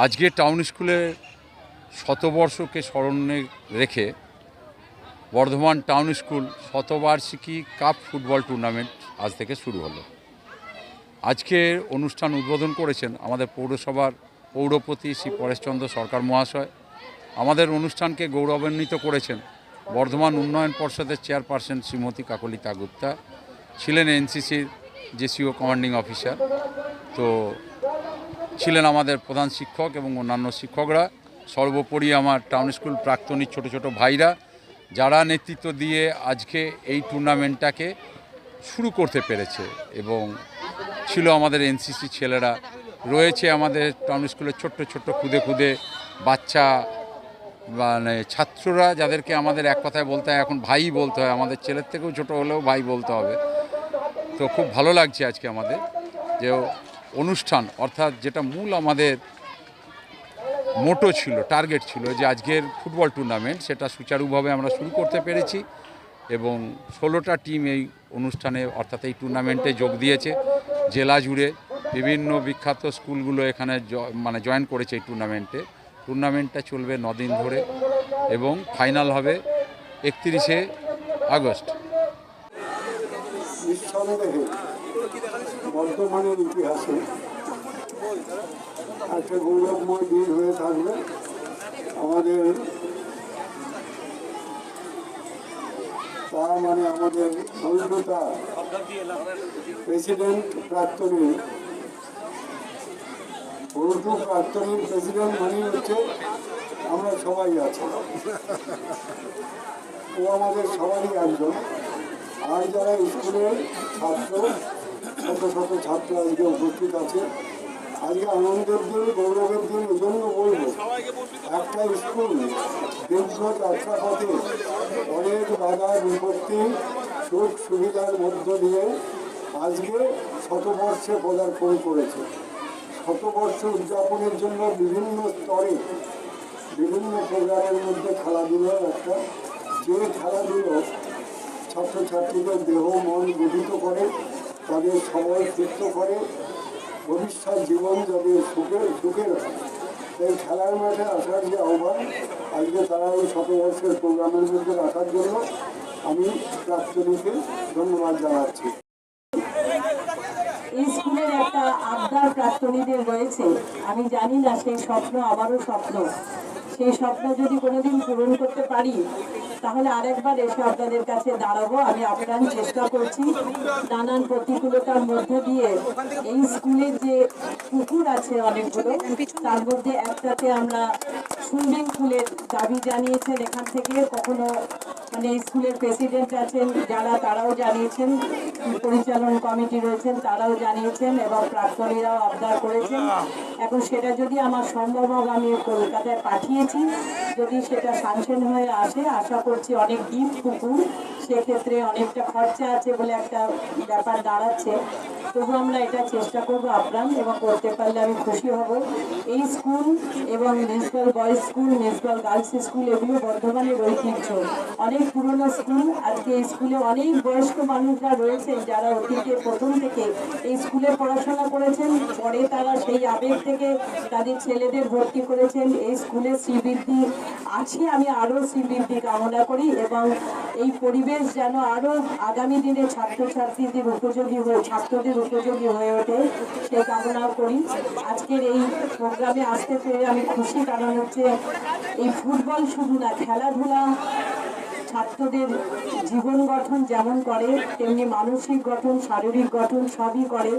আজকে টাউন স্কুলে শতবর্ষকে স্মরণে রেখে বর্ধমান টাউন স্কুল শতবার্ষিকী কাপ ফুটবল টুর্নামেন্ট আজ থেকে শুরু হলো। আজকের অনুষ্ঠান উদ্বোধন করেছেন আমাদের পৌরসভার পৌরপতি শ্রী পরেশচন্দ্র সরকার মহাশয়। আমাদের অনুষ্ঠানকে গৌরবান্বিত করেছেন বর্ধমান উন্নয়ন পর্ষদের চেয়ারপারসন শ্রীমতী কাকলিতা গুপ্তা, ছিলেন এনসিসির জেসিও কমান্ডিং অফিসার। তো ছিলেন আমাদের প্রধান শিক্ষক এবং অন্যান্য শিক্ষকরা। সর্বোপরি আমার টাউন স্কুল প্রাক্তনী ছোট ছোট ভাইরা যারা নেতৃত্ব দিয়ে আজকে এই টুর্নামেন্টটাকে শুরু করতে পেরেছে এবং ছিল আমাদের এনসিসি ছেলেরা। রয়েছে আমাদের টাউন স্কুলের ছোট্ট ছোট্ট খুদে খুদে বাচ্চা মানে ছাত্ররা যাদেরকে আমাদের এক কথায় বলতে হয়, এখন ভাই বলতে হয়, আমাদের ছেলের থেকেও ছোট হলেও ভাই বলতে হবে। তো খুব ভালো লাগছে আজকে আমাদের। যে অনুষ্ঠান, অর্থাৎ যেটা মূল আমাদের মোটো ছিল টার্গেট ছিল যে আজকের ফুটবল টুর্নামেন্ট সেটা সুচারুভাবে আমরা শুরু করতে পেরেছি এবং ষোলোটা টিম এই অনুষ্ঠানে, অর্থাৎ এই টুর্নামেন্টে যোগ দিয়েছে। জেলা জুড়ে বিভিন্ন বিখ্যাত স্কুলগুলো এখানে মানে জয়েন করেছে এই টুর্নামেন্টে টুর্নামেন্টটা চলবে নদিন ধরে এবং ফাইনাল হবে একত্রিশে আগস্ট। বর্তমানের ইতিহাসে একটা গৌরবময় দিন হয়ে থাকবে। আমাদের তা মানে আমাদের সহিষ্ণুতা প্রেসিডেন্ট প্রাক্তনী পৌরটু প্রাক্তনী প্রেসিডেন্ট মানে হচ্ছে আমরা সবাই আছি। ও আমাদের সবারই একজন। আর যারা স্কুলের ছাত্র শত শত ছাত্র আজকে উপস্থিত আছে। আজকে আনন্দের দিন গৌরবের জন্য বলব, একটা স্কুল দীর্ঘ পথে অনেক বাধা বিপত্তি, সুখ সুবিধার মধ্য দিয়ে আজকে শতবর্ষে পদার্পণ করেছে। শতবর্ষ উদযাপনের জন্য বিভিন্ন স্তরে, বিভিন্ন প্রোগ্রামের মধ্যে খেলাধুলার একটা, যে খেলাধুলো ছাত্রছাত্রীদের দেহ, মন গঠিত করে তাদের সময় সুস্থ করে ভবিষ্যৎ জীবন যাদের সুখে সুখের হয় এই খেলার মাঠে আসার যে আহ্বান, আজকে তারা এই শতবর্ষের প্রোগ্রামের মধ্যে রাখার জন্য আমি প্রাক্তনীকে ধন্যবাদ জানাচ্ছি। এই স্কুলের একটা আবদার প্রাক্তনীদের রয়েছে। আমি জানি না সেই স্বপ্ন আমারও স্বপ্ন। সেই স্বপ্ন যদি কোনোদিন পূরণ করতে পারি, তাহলে আরেকবার এসে আপনাদের কাছে দাঁড়াবো। আমি আপ্রাণ চেষ্টা করছি নানান প্রতিকূলতার মধ্যে দিয়ে। এই স্কুলের যে পুকুর আছে অনেকগুলো, তার মধ্যে একটাতে আমরা সুইমিং পুলের দাবি জানিয়েছেন এখান থেকে। কখনো মানে স্কুলের প্রেসিডেন্ট আছেন, যারা তারাও জানিয়েছেন, পরিচালন কমিটি রয়েছেন, তারাও জানিয়েছেন এবং প্রাক্তনীরাও আবদার করেছেন। এখন সেটা যদি আমার সম্ভব হবে আমি কলকাতায় পাঠিয়েছি, যদি সেটা সাংশন হয়ে আসে, আশা করছি অনেক ডিপ পুকুর, সেক্ষেত্রে অনেকটা খরচা আছে বলে একটা ব্যাপার দাঁড়াচ্ছে। তবু আমরা এটা চেষ্টা করব আপ্রাণ এবং করতে পারলে আমি খুশি হব। এই স্কুল এবং municipal boys school municipal girls school, এগুলো বর্ধমানের ঐতিহ্য অনেক পুরনো স্কুল, আজকে এই স্কুলে অনেক বয়স্ক মানুষরা রয়েছেন যারা অতীতে প্রথম থেকে এই স্কুলে পড়াশোনা করেছেন। পরে তারা সেই আবেগ থেকে তাদের ছেলেদের ভর্তি করেছেন। এই স্কুলের শ্রীবৃদ্ধি আছে, আমি আরও শ্রীবৃদ্ধি কামনা করি এবং এই পরিবেশ যেন আরও আগামী দিনে ছাত্রছাত্রীদের উপযোগী হয়ে, ছাত্রদের উপযোগী হয়ে ওঠে সেই কামনাও করি। আজকের এই প্রোগ্রামে আসতে পেরে আমি খুশি, কারণ হচ্ছে এই ফুটবল শুধু না, খেলাধুলা ছাত্রদের জীবন গঠন যেমন করে, তেমনি মানসিক গঠন, শারীরিক গঠন সবই করে।